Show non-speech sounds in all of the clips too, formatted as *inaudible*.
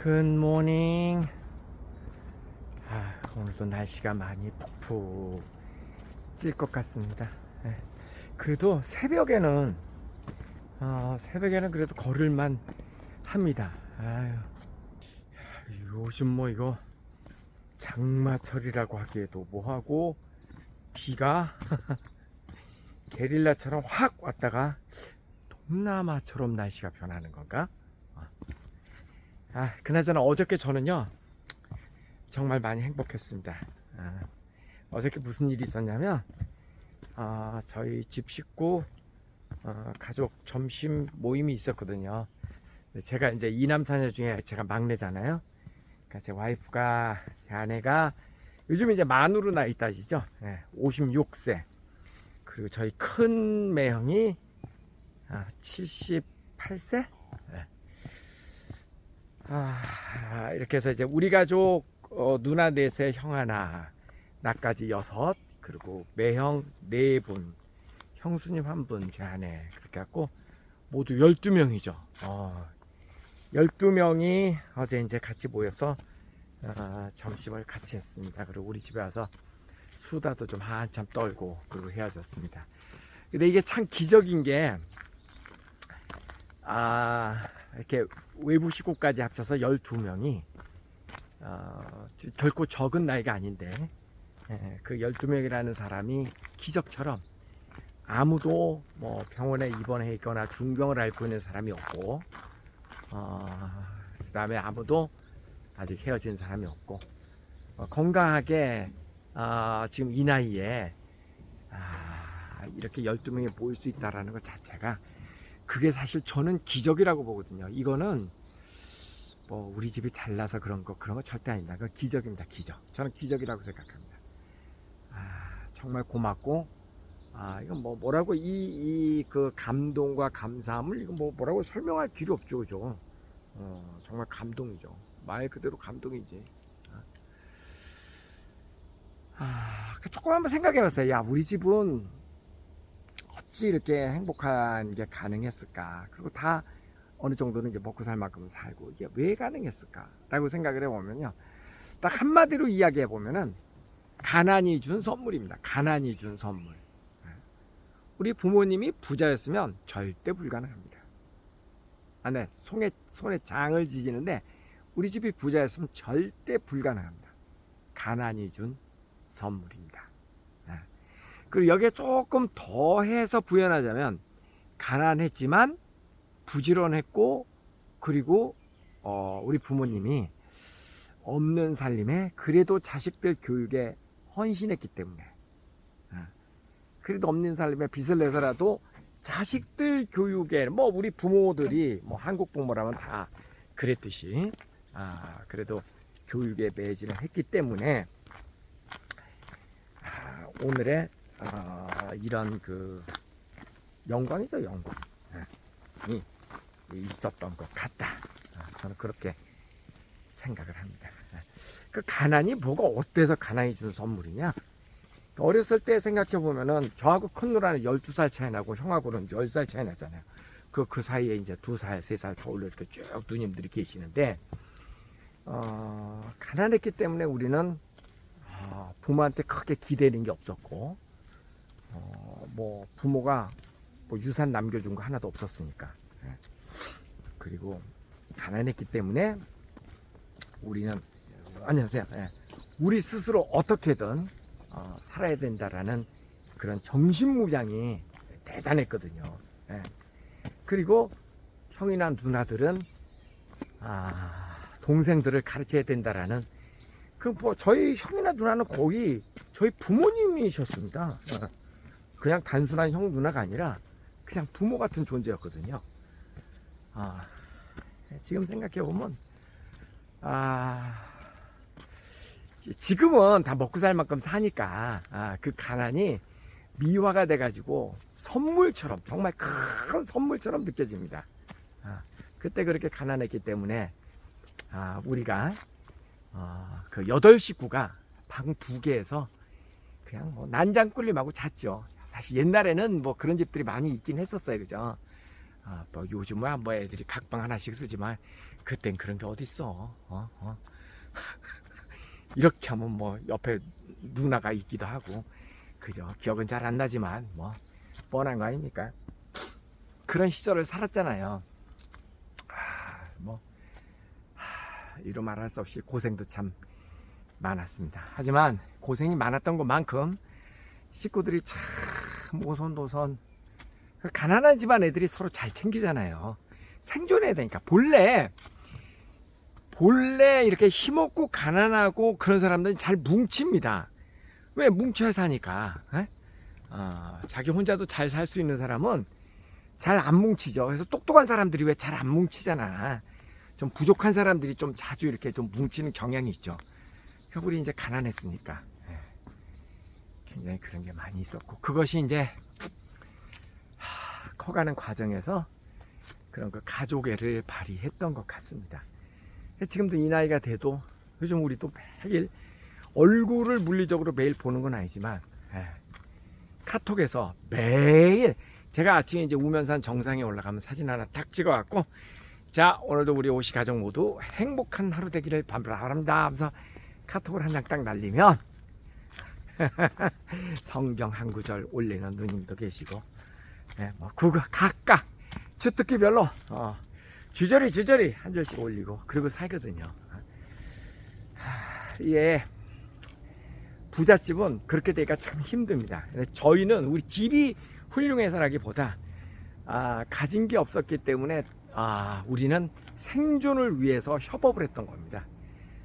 굿모닝. 아, 오늘도 날씨가 많이 푹푹 찔 것 같습니다. 예. 그래도 새벽에는 어, 새벽에는 그래도 걸을만 합니다. 아유, 요즘 뭐 이거 장마철이라고 하기에도 뭐하고 비가 *laughs* 게릴라처럼 확 왔다가 동남아처럼 날씨가 변하는 건가? 아, 그나저나 어저께 저는요 정말 많이 행복했습니다. 아, 어저께 무슨 일이 있었냐면 아, 저희 집 식구 어, 가족 점심 모임이 있었거든요. 제가 이제 이남사녀 중에 제가 막내잖아요. 그러니까 제 와이프가 제 아내가 요즘 이제 만으로 나이 따지죠. 예, 56세. 그리고 저희 큰 매형이 아, 78세? 아, 이렇게 해서 이제 우리 가족 어, 누나 넷에 형 하나, 나까지 여섯, 그리고 매형 네 분, 형수님 한 분, 제 아내 그렇게 갖고 모두 12명이죠. 어, 12명이 어제 이제 같이 모여서 어, 점심을 같이 했습니다. 그리고 우리 집에 와서 수다도 좀 한참 떨고 그리고 헤어졌습니다. 근데 이게 참 기적인 게 아, 이렇게 외부 식구까지 합쳐서 12명이 어, 결코 적은 나이가 아닌데 예, 그 12명이라는 사람이 기적처럼 아무도 뭐 병원에 입원해 있거나 중병을 앓고 있는 사람이 없고 어, 그 다음에 아무도 아직 헤어진 사람이 없고 어, 건강하게 어, 지금 이 나이에 아, 이렇게 12명이 모일 수 있다라는 것 자체가 그게 사실 저는 기적이라고 보거든요. 이거는 뭐 우리 집이 잘나서 그런 거 그런 거 절대 아닙니다. 그 기적입니다. 기적. 저는 기적이라고 생각합니다. 아, 정말 고맙고 아 이건 뭐 뭐라고 이 이 그 감동과 감사함을 이거 뭐 뭐라고 설명할 길이 없죠, 그죠? 어, 정말 감동이죠. 말 그대로 감동이지. 아, 그 조금 한번 생각해봤어요. 야, 우리 집은 어찌 이렇게 행복한 게 가능했을까? 그리고 다 어느 정도는 이제 먹고 살 만큼 살고 이게 왜 가능했을까라고 생각을 해보면요, 딱 한마디로 이야기해 보면은 가난이 준 선물입니다. 가난이 준 선물. 우리 부모님이 부자였으면 절대 불가능합니다. 아, 네, 손에 손에 장을 지지는데 우리 집이 부자였으면 절대 불가능합니다. 가난이 준 선물입니다. 예. 그리고 여기에 조금 더해서 부연하자면 가난했지만 부지런했고 그리고 어, 우리 부모님이 없는 살림에 그래도 자식들 교육에 헌신했기 때문에 예. 그래도 없는 살림에 빚을 내서라도 자식들 교육에 뭐 우리 부모들이 뭐 한국 부모라면 다 그랬듯이 아 그래도 교육에 매진을 했기 때문에 아, 오늘의 어, 이런 그 영광이죠 영광. 이, 이 있었던 것 같다. 아, 저는 그렇게 생각을 합니다. 그 가난이 뭐가 어때서 가난이 준 선물이냐? 어렸을 때 생각해 보면은 저하고 큰 누나는 12살 차이 나고 형하고는 10살 차이 나잖아요. 그, 그 사이에 이제 두 살, 세살더 올려 이렇게 쭉 누님들이 계시는데 어, 가난했기 때문에 우리는 아, 부모한테 크게 기대는 게 없었고 어, 뭐 부모가 뭐 유산 남겨준 거 하나도 없었으니까 예. 그리고 가난했기 때문에 우리는 안녕하세요 예. 우리 스스로 어떻게든 어, 살아야 된다라는 그런 정신무장이 대단했거든요 예. 그리고 형이나 누나들은 아, 동생들을 가르쳐야 된다라는 그 뭐 저희 형이나 누나는 거의 저희 부모님이셨습니다. 어. 그냥 단순한 형 누나가 아니라 그냥 부모 같은 존재였거든요. 아, 지금 생각해 보면 아 지금은 다 먹고 살 만큼 사니까 아, 그 가난이 미화가 돼가지고 선물처럼 정말 큰 선물처럼 느껴집니다. 아, 그때 그렇게 가난했기 때문에 아, 우리가 어, 그 여덟 식구가 방 두 개에서 그냥 뭐 난장 꿀림하고 잤죠. 사실 옛날에는 뭐 그런 집들이 많이 있긴 했었어요, 그죠? 아, 뭐 요즘은 뭐 애들이 각방 하나씩 쓰지만 그땐 그런 게 어딨어. 어? 어? *laughs* 이렇게 하면 뭐 옆에 누나가 있기도 하고 그죠. 기억은 잘 안 나지만 뭐 뻔한 거 아닙니까? 그런 시절을 살았잖아요. 아, 뭐 하, 이루 말할 수 없이 고생도 참 많았습니다. 하지만 고생이 많았던 것만큼 식구들이 참 오손도손 그 가난한 집안 애들이 서로 잘 챙기잖아요. 생존해야 되니까 본래 본래 이렇게 힘없고 가난하고 그런 사람들은 잘 뭉칩니다. 왜 뭉쳐야 사니까? 에? 어, 자기 혼자도 잘 살 수 있는 사람은 잘 안 뭉치죠. 그래서 똑똑한 사람들이 왜 잘 안 뭉치잖아. 좀 부족한 사람들이 좀 자주 이렇게 좀 뭉치는 경향이 있죠. 우리 이제 가난했으니까 예. 굉장히 그런 게 많이 있었고 그것이 이제 하, 커가는 과정에서 그런 그 가족애를 발휘했던 것 같습니다. 지금도 이 나이가 돼도 요즘 우리도 매일 얼굴을 물리적으로 매일 보는 건 아니지만 예, 카톡에서 매일 제가 아침에 이제 우면산 정상에 올라가면 사진 하나 딱 찍어갖고 자 오늘도 우리 오시 가족 모두 행복한 하루 되기를 바랍니다 하면서 카톡을 한 장 딱 날리면 *laughs* 성경 한 구절 올리는 누님도 계시고 예, 뭐 그거 각각 주특기별로 어, 주저리 주저리 한 절씩 올리고 그러고 살거든요. 하, 예. 부잣집은 그렇게 되기가 참 힘듭니다. 저희는 우리 집이 훌륭해서라기보다 아, 가진 게 없었기 때문에 아, 우리는 생존을 위해서 협업을 했던 겁니다.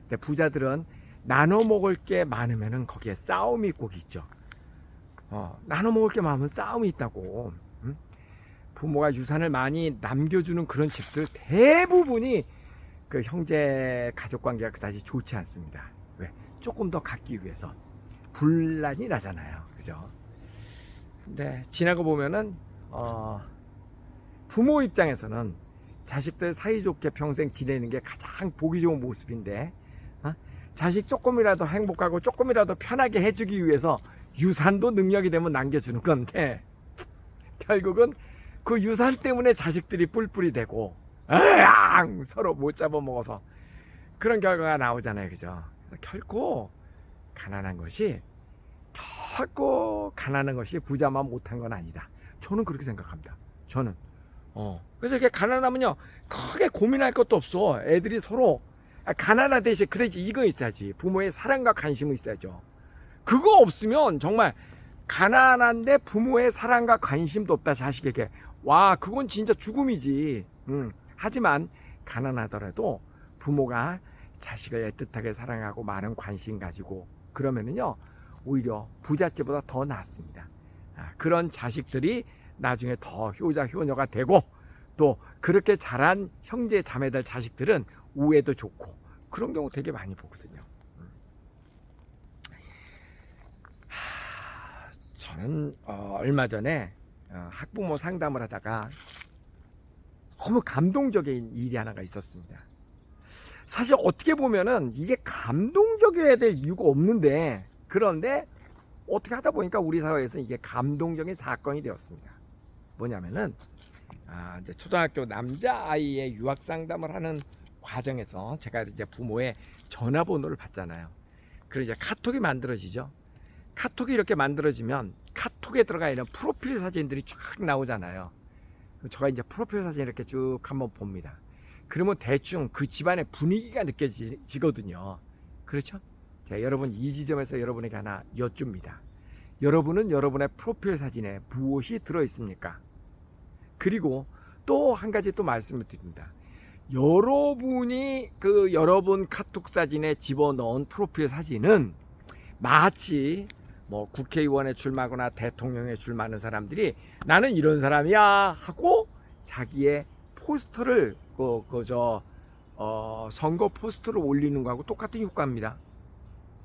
근데 부자들은 나눠 먹을 게 많으면은 거기에 싸움이 꼭 있죠. 어, 나눠 먹을 게 많으면 싸움이 있다고. 음? 부모가 유산을 많이 남겨주는 그런 집들 대부분이 그 형제 가족 관계가 그다지 좋지 않습니다. 왜? 조금 더 갖기 위해서 분란이 나잖아요. 그죠? 근데 지나고 보면은 어, 부모 입장에서는 자식들 사이좋게 평생 지내는 게 가장 보기 좋은 모습인데 어? 자식 조금이라도 행복하고 조금이라도 편하게 해주기 위해서 유산도 능력이 되면 남겨주는 건데 *laughs* 결국은 그 유산 때문에 자식들이 뿔뿔이 되고 으앙! 서로 못 잡아먹어서 그런 결과가 나오잖아요. 그죠? 결코 가난한 것이 결코 가난한 것이 부자만 못한 건 아니다. 저는 그렇게 생각합니다. 저는. 어. 그래서 이렇게 가난하면요 크게 고민할 것도 없어. 애들이 서로 아, 가난한 대신 그래지 이거 있어야지. 부모의 사랑과 관심이 있어야죠. 그거 없으면 정말 가난한데 부모의 사랑과 관심도 없다 자식에게. 와 그건 진짜 죽음이지. 음, 하지만 가난하더라도 부모가 자식을 애틋하게 사랑하고 많은 관심 가지고 그러면은요 오히려 부잣집보다 더 낫습니다. 아, 그런 자식들이 나중에 더 효자 효녀가 되고 또 그렇게 자란 형제 자매들 자식들은 우애도 좋고 그런 경우 되게 많이 보거든요 음. 하, 저는 어, 얼마 전에 어, 학부모 상담을 하다가 너무 감동적인 일이 하나가 있었습니다. 사실 어떻게 보면은 이게 감동적이어야 될 이유가 없는데 그런데 어떻게 하다 보니까 우리 사회에서 이게 감동적인 사건이 되었습니다. 뭐냐면은 아, 이제 초등학교 남자 아이의 유학 상담을 하는 과정에서 제가 이제 부모의 전화번호를 받잖아요. 그리고 이제 카톡이 만들어지죠. 카톡이 이렇게 만들어지면 카톡에 들어가 있는 프로필 사진들이 쫙 나오잖아요. 제가 이제 프로필 사진 이렇게 쭉 한번 봅니다. 그러면 대충 그 집안의 분위기가 느껴지거든요. 그렇죠? 자, 여러분 이 지점에서 여러분에게 하나 여쭙니다. 여러분은 여러분의 프로필 사진에 무엇이 들어 있습니까? 그리고 또 한 가지 또 말씀을 드립니다. 여러분이 그 여러분 카톡 사진에 집어넣은 프로필 사진은 마치 뭐 국회의원에 출마하거나 대통령에 출마하는 사람들이 나는 이런 사람이야 하고 자기의 포스터를 그 그저 어, 선거 포스터를 올리는 거하고 똑같은 효과입니다.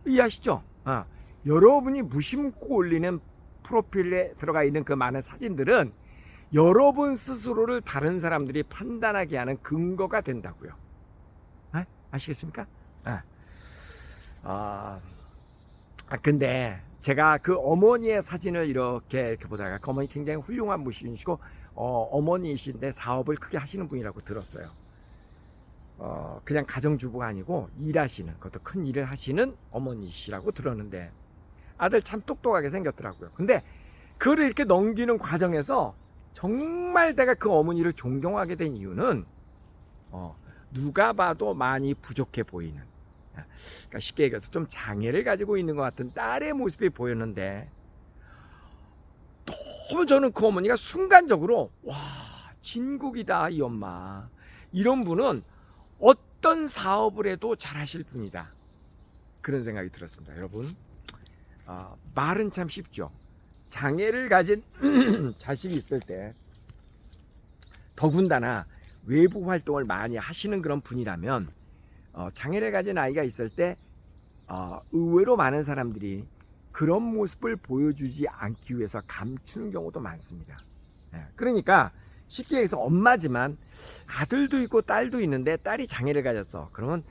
이해하시죠? 어. 여러분이 무심코 올리는 프로필에 들어가 있는 그 많은 사진들은 여러분 스스로를 다른 사람들이 판단하게 하는 근거가 된다고요. 에? 아시겠습니까? 에. 아, 아, 근데 제가 그 어머니의 사진을 이렇게, 이렇게 보다가 그 어머니 굉장히 훌륭한 분이시고 어, 어머니이신데 사업을 크게 하시는 분이라고 들었어요. 어, 그냥 가정주부가 아니고 일하시는 그것도 큰 일을 하시는 어머니시라고 들었는데 아들 참 똑똑하게 생겼더라고요. 근데 그를 이렇게 넘기는 과정에서 정말 내가 그 어머니를 존경하게 된 이유는 어, 누가 봐도 많이 부족해 보이는 그러니까 쉽게 얘기해서 좀 장애를 가지고 있는 것 같은 딸의 모습이 보였는데 너무 저는 그 어머니가 순간적으로 와 진국이다 이 엄마. 이런 분은 어떤 사업을 해도 잘하실 분이다. 그런 생각이 들었습니다 여러분. 아, 말은 참 쉽죠 장애를 가진 *clears throat* 자식이 있을 때 더군다나 외부 활동을 많이 하시는 그런 분이라면 어, 장애를 가진 아이가 있을 때 어, 의외로 많은 사람들이 그런 모습을 보여주지 않기 위해서 감추는 경우도 많습니다. 예, 그러니까 쉽게 얘기해서 엄마지만 아들도 있고 딸도 있는데 딸이 장애를 가졌어. 그러면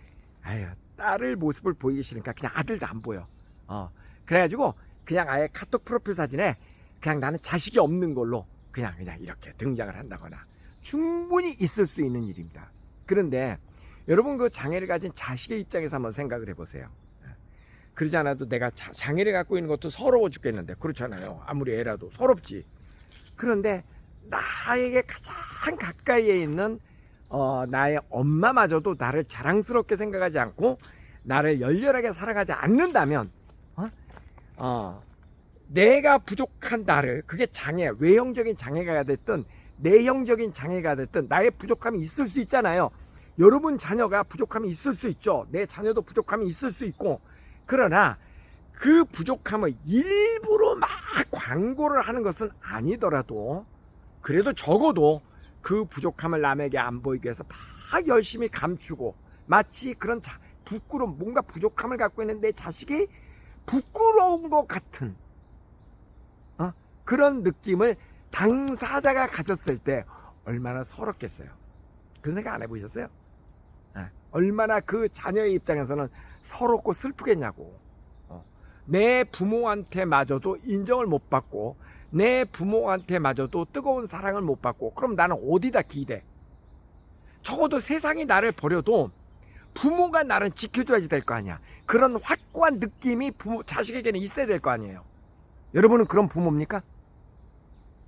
아유 딸을 모습을 보이기 싫으니까 그냥 아들도 안 보여. 어, 그래가지고 그냥 아예 카톡 프로필 사진에 그냥 나는 자식이 없는 걸로 그냥 그냥 이렇게 등장을 한다거나 충분히 있을 수 있는 일입니다. 그런데 여러분 그 장애를 가진 자식의 입장에서 한번 생각을 해보세요. 예. 그러지 않아도 내가 자- 장애를 갖고 있는 것도 서러워 죽겠는데 그렇잖아요. 아무리 애라도 서럽지. 그런데 나에게 가장 가까이에 있는 어, 나의 엄마마저도 나를 자랑스럽게 생각하지 않고 나를 열렬하게 사랑하지 않는다면 어? 어, 내가 부족한 나를 그게 장애 외형적인 장애가 됐든 내형적인 장애가 됐든 나의 부족함이 있을 수 있잖아요. 여러분 자녀가 부족함이 있을 수 있죠. 내 자녀도 부족함이 있을 수 있고 그러나 그 부족함을 일부러 막 광고를 하는 것은 아니더라도 그래도 적어도 그 부족함을 남에게 안 보이기 위해서 막 열심히 감추고 마치 그런 자, 부끄러움 뭔가 부족함을 갖고 있는 내 자식이 부끄러운 것 같은 어? 그런 느낌을 당사자가 가졌을 때 얼마나 서럽겠어요. 그런 생각 안 해보셨어요? 예, 얼마나 그 자녀의 입장에서는 서럽고 슬프겠냐고. 어. 내 부모한테 마저도 인정을 못 받고 내 부모한테 마저도 뜨거운 사랑을 못 받고 그럼 나는 어디다 기대? 적어도 세상이 나를 버려도 부모가 나를 지켜줘야지 될 거 아니야. 그런 확고한 느낌이 부모 자식에게는 있어야 될 거 아니에요. 여러분은 그런 부모입니까?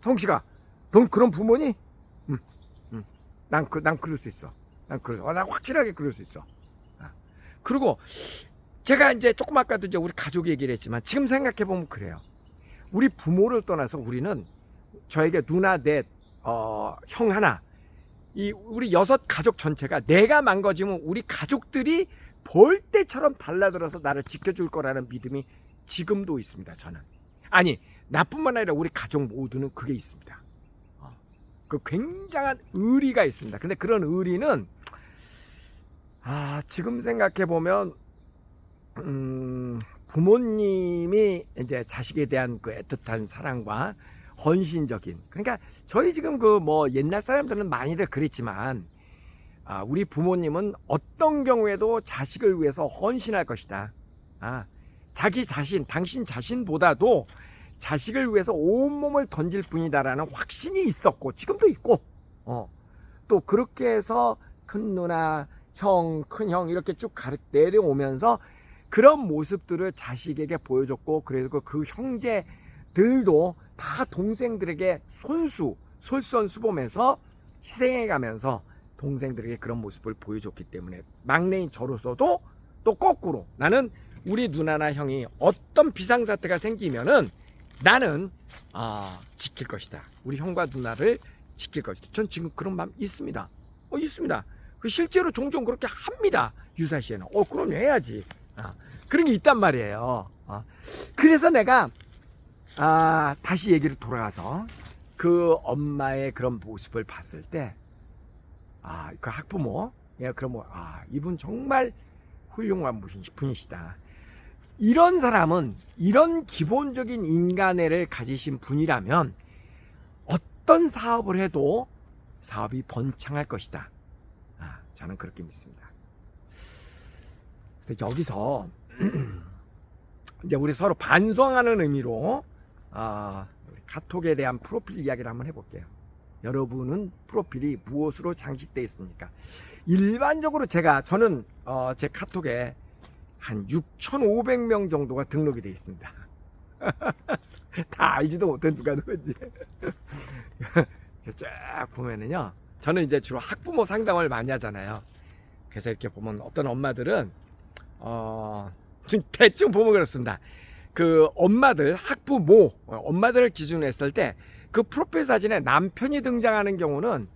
성씨가 넌 그런 부모니? 응, 응. 난, 그, 난 그럴 수 있어. 난 그럴, 어, 난 확실하게 그럴 수 있어. 아. 그리고 제가 이제 조금 아까도 이제 우리 가족 얘기를 했지만 지금 생각해 보면 그래요. 우리 부모를 떠나서 우리는 저에게 누나 넷, 어, 형 하나, 이 우리 여섯 가족 전체가 내가 망가지면 우리 가족들이 볼 때처럼 달라들어서 나를 지켜줄 거라는 믿음이 지금도 있습니다. 저는 아니 나뿐만 아니라 우리 가족 모두는 그게 있습니다. 어, 그 굉장한 의리가 있습니다. 근데 그런 의리는 아 지금 생각해 보면 음, 부모님이 이제 자식에 대한 그 애틋한 사랑과 헌신적인 그러니까 저희 지금 그 뭐 옛날 사람들은 많이들 그랬지만 아, 우리 부모님은 어떤 경우에도 자식을 위해서 헌신할 것이다. 아, 자기 자신, 당신 자신보다도 자식을 위해서 온몸을 던질 뿐이다라는 확신이 있었고 지금도 있고 어, 또 그렇게 해서 큰 누나, 형, 큰 형 이렇게 쭉 내려오면서 그런 모습들을 자식에게 보여줬고 그래서 그 형제들도 다 동생들에게 손수, 솔선수범해서 희생해 가면서 동생들에게 그런 모습을 보여줬기 때문에 막내인 저로서도 또 거꾸로 나는 우리 누나나 형이 어떤 비상사태가 생기면은 나는 아 지킬 것이다. 우리 형과 누나를 지킬 것이다. 전 지금 그런 마음 있습니다. 어 있습니다. 그 실제로 종종 그렇게 합니다. 유사시에는. 어 그럼 해야지. 아, 그런 게 있단 말이에요. 아, 그래서 내가 아 다시 얘기를 돌아가서 그 엄마의 그런 모습을 봤을 때 아, 그 학부모, 예, 그럼 뭐, 아, 이분 정말 훌륭한 분이- 분이시다. 이런 사람은 이런 기본적인 인간애를 가지신 분이라면 어떤 사업을 해도 사업이 번창할 것이다. 아, 저는 그렇게 믿습니다. 그래서 여기서 *clears throat* 이제 우리 서로 반성하는 의미로 아, 카톡에 대한 프로필 이야기를 한번 해볼게요. 여러분은 프로필이 무엇으로 장식되어 있습니까? 일반적으로 제가 저는 어, 제 카톡에 한 6,500명 정도가 등록이 되어 있습니다. *laughs* 다 알지도 못해 누가 누군지. *laughs* 쫙 보면은요. 저는 이제 주로 학부모 상담을 많이 하잖아요. 그래서 이렇게 보면 어떤 엄마들은 어 *laughs* 대충 보면 그렇습니다. 그 엄마들 학부모 어, 엄마들을 기준으로 했을 때 그 프로필 사진에 남편이 등장하는 경우는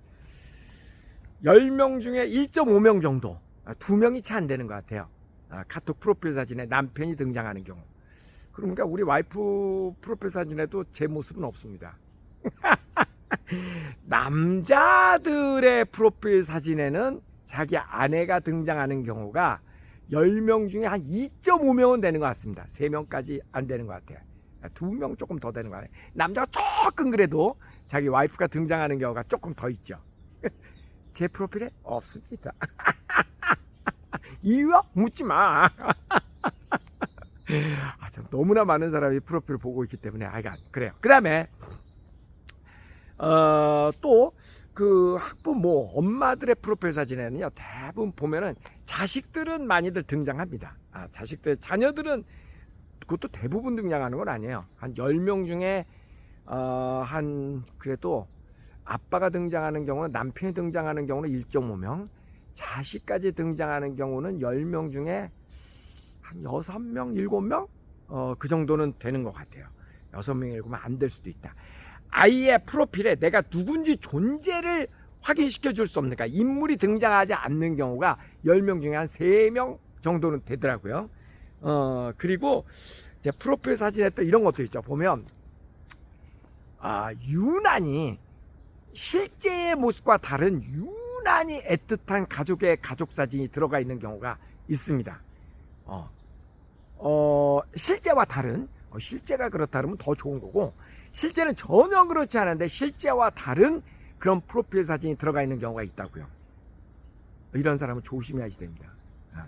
10명 중에 1.5명 정도 아, 두 명이 채 안 되는 것 같아요. 아, 카톡 프로필 사진에 남편이 등장하는 경우. 그러니까 우리 와이프 프로필 사진에도 제 모습은 없습니다. *laughs* 남자들의 프로필 사진에는 자기 아내가 등장하는 경우가 10명 중에 한 2.5명은 되는 것 같습니다. 3명까지 안 되는 것 같아요. 2명 조금 더 되는 것 같아요. 남자가 조금 그래도 자기 와이프가 등장하는 경우가 조금 더 있죠. *laughs* 제 프로필에 없습니다. *laughs* 이유야? 묻지 마. *laughs* 아, 참 너무나 많은 사람이 프로필을 보고 있기 때문에 아 이가 그래요. 그 다음에 어, 또 그 학부모 엄마들의 프로필 사진에는요 대부분 보면은 자식들은 많이들 등장합니다. 아, 자식들 자녀들은 그것도 대부분 등장하는 건 아니에요. 한 10명 중에 어, 한 그래도 아빠가 등장하는 경우는 남편이 등장하는 경우는 1.5명, 자식까지 등장하는 경우는 10명 중에 한 6명, 7명? 어, 그 정도는 되는 것 같아요. 6명, 7명 안 될 수도 있다. 아이의 프로필에 내가 누군지 존재를 확인시켜 줄 수 없는, 그러니까 인물이 등장하지 않는 경우가 10명 중에 한 3명 정도는 되더라고요. 어, 그리고 이제 프로필 사진에 또 이런 것도 있죠. 보면, 아, 유난히 실제의 모습과 다른 유난히 애틋한 가족의 가족 사진이 들어가 있는 경우가 있습니다. 어, 어, 실제와 다른, 어, 실제가 그렇다면 더 좋은 거고, 실제는 전혀 그렇지 않은데 실제와 다른 그런 프로필 사진이 들어가 있는 경우가 있다고요. 이런 사람은 조심해야지 됩니다. 아.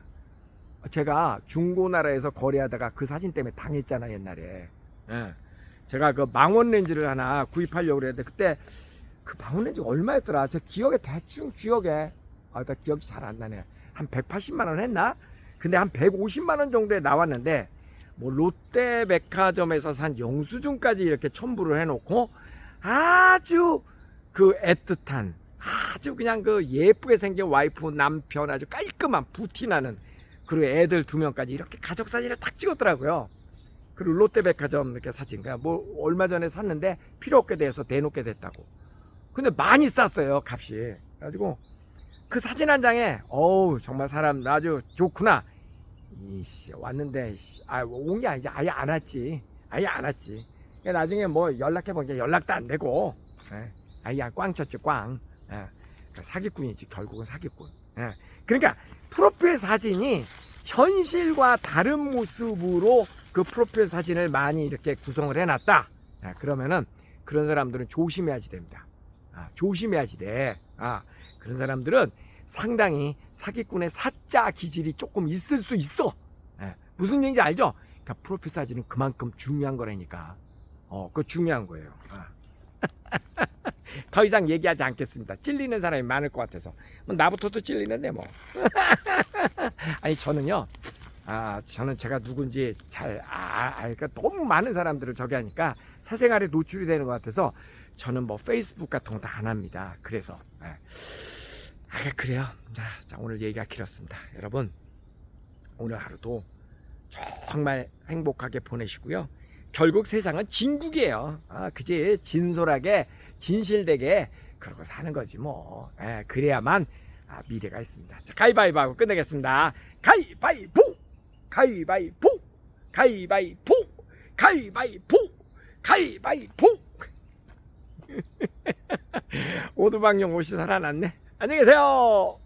제가 중고나라에서 거래하다가 그 사진 때문에 당했잖아 옛날에. 예. 제가 그 망원 렌즈를 하나 구입하려고 그랬는데 그때 그 망원 렌즈 얼마였더라? 제 기억에 대충 기억에 아, 나 기억이 잘 안 나네. 한 180만 원 했나? 근데 한 150만 원 정도에 나왔는데 뭐 롯데 백화점에서 산 영수증까지 이렇게 첨부를 해놓고 아주 그 애틋한 아주 그냥 그 예쁘게 생긴 와이프 남편 아주 깔끔한 부티나는 그리고 애들 두 명까지 이렇게 가족 사진을 딱 찍었더라고요. 그리고 롯데 백화점 이렇게 사진 그냥 뭐 얼마 전에 샀는데 필요 없게 돼서 대놓게 됐다고. 근데 많이 쌌어요 값이. 그래가지고 그 사진 한 장에 어우 정말 사람 아주 좋구나. 이씨 왔는데 아온 게 아니지 아예 안 왔지 아예 안 왔지 그러니까 나중에 뭐 연락해 보니까 연락도 안 되고 예. 아예 꽝 쳤지 꽝 예. 그러니까 사기꾼이지 결국은 사기꾼 예. 그러니까 프로필 사진이 현실과 다른 모습으로 그 프로필 사진을 많이 이렇게 구성을 해놨다 예. 그러면은 그런 사람들은 조심해야지 됩니다 아, 조심해야지 돼 아, 그런 사람들은 상당히 사기꾼의 사자 기질이 조금 있을 수 있어. 예, 무슨 얘기인지 알죠? 그러니까 프로필 사진은 그만큼 중요한 거라니까. 어, 그거 중요한 거예요. 아. *laughs* 더 이상 얘기하지 않겠습니다. 찔리는 사람이 많을 것 같아서. 뭐 나부터도 찔리는데 뭐. *laughs* 아니 저는요. 아, 저는 제가 누군지 잘, 아, 아, 그러니까 너무 많은 사람들을 저기 하니까 사생활에 노출이 되는 것 같아서 저는 뭐 페이스북 같은 것도 안 합니다. 그래서. 예. 아, 그래요. 자, 자, 오늘 얘기가 길었습니다. 여러분, 오늘 하루도 정말 행복하게 보내시고요. 결국 세상은 진국이에요. 아, 그지? 진솔하게, 진실되게 그러고 사는 거지 뭐. 예, 그래야만 아, 미래가 있습니다. 자, 가위바위보 하고 끝내겠습니다. 가위바위보! 가위바위보! 가위바위보! 가위바위보! 가위바위보! *laughs* 오두방용 옷이 살아났네. 안녕히 계세요.